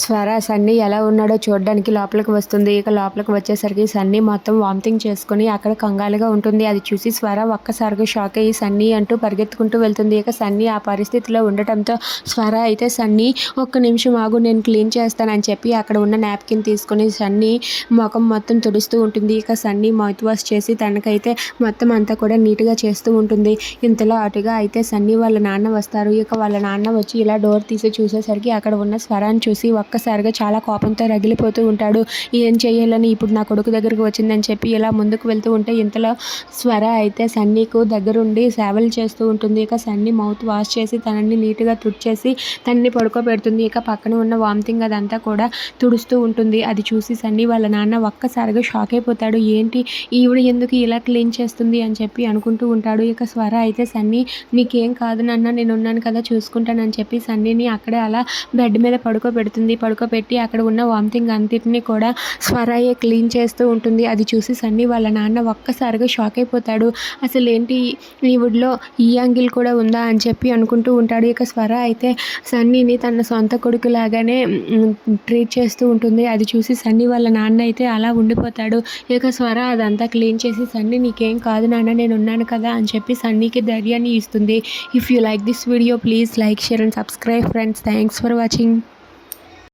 స్వర సన్నీ ఎలా ఉన్నాడో చూడడానికి లోపలికి వస్తుంది. ఇక లోపలికి వచ్చేసరికి సన్నీ మొత్తం వామిటింగ్ చేసుకుని అక్కడ కంగాలుగా ఉంటుంది. అది చూసి స్వర ఒక్కసారిగా షాక్ అయ్యి సన్నీ అంటూ పరిగెత్తుకుంటూ వెళ్తుంది. ఇక సన్నీ ఆ పరిస్థితిలో ఉండటంతో స్వర అయితే సన్నీ ఒక్క నిమిషం ఆగు నేను క్లీన్ చేస్తానని చెప్పి అక్కడ ఉన్న నాప్కిన్ తీసుకుని సన్నీ ముఖం మొత్తం తుడుస్తూ ఉంటుంది. ఇక సన్నీ మౌత్ వాష్ చేసి తనకైతే మొత్తం అంతా కూడా నీట్గా చేస్తూ ఉంటుంది. ఇంతలో అటుగా అయితే సన్నీ వాళ్ళ నాన్న వస్తారు. ఇక వాళ్ళ నాన్న వచ్చి ఇలా డోర్ తీసి చూసేసరికి అక్కడ ఉన్న స్వరాన్ని చూసి ఒక్కసారిగా చాలా కోపంతో రగిలిపోతూ ఉంటాడు. ఏం చేయాలని ఇప్పుడు నా కొడుకు దగ్గరకు వచ్చిందని చెప్పి ఇలా ముందుకు వెళ్తూ ఉంటే ఇంతలో స్వర అయితే సన్నీకు దగ్గరుండి సేవలు చేస్తూ ఉంటుంది. ఇక సన్నీ మౌత్ వాష్ చేసి తనని నీట్గా తుడిచేసి తనని పడుకోబెడుతుంది. ఇక పక్కన ఉన్న వామిటింగ్ అదంతా కూడా తుడుస్తూ ఉంటుంది. అది చూసి సన్నీ వాళ్ళ నాన్న ఒక్కసారిగా షాక్ అయిపోతాడు. ఏంటి? ఈవిడ ఎందుకు ఇలా క్లీన్ చేస్తుంది? అని చెప్పి అనుకుంటూ ఉంటాడు. ఇక స్వర అయితే సన్నీ నీకేం కాదు నాన్న నేను ఉన్నాను కదా చూసుకుంటానని చెప్పి సన్నీని అక్కడే అలా బెడ్ మీద పడుకోబెడుతుంది. పడుకోబెట్టి అక్కడ ఉన్న వామిటింగ్ అంతటిని కూడా స్వరాయే క్లీన్ చేస్తూ ఉంటుంది. అది చూసి సన్నీ వాళ్ళ నాన్న ఒక్కసారిగా షాక్ అయిపోతాడు. అసలు ఏంటి ఈ వుడ్లో ఈ యాంగిల్ కూడా ఉందా అని చెప్పి అనుకుంటూ ఉంటాడు. ఇక స్వర అయితే సన్నీని తన సొంత కొడుకులాగానే ట్రీట్ చేస్తూ ఉంటుంది. అది చూసి సన్నీ వాళ్ళ నాన్న అయితే అలా ఉండిపోతాడు. ఇక స్వర అదంతా క్లీన్ చేసి సన్నీ నీకేం కాదు నాన్న నేను ఉన్నాను కదా అని చెప్పి సన్నీకి ధైర్యాన్ని ఇస్తుంది. If you like this video please like share and subscribe friends. Thanks for watching.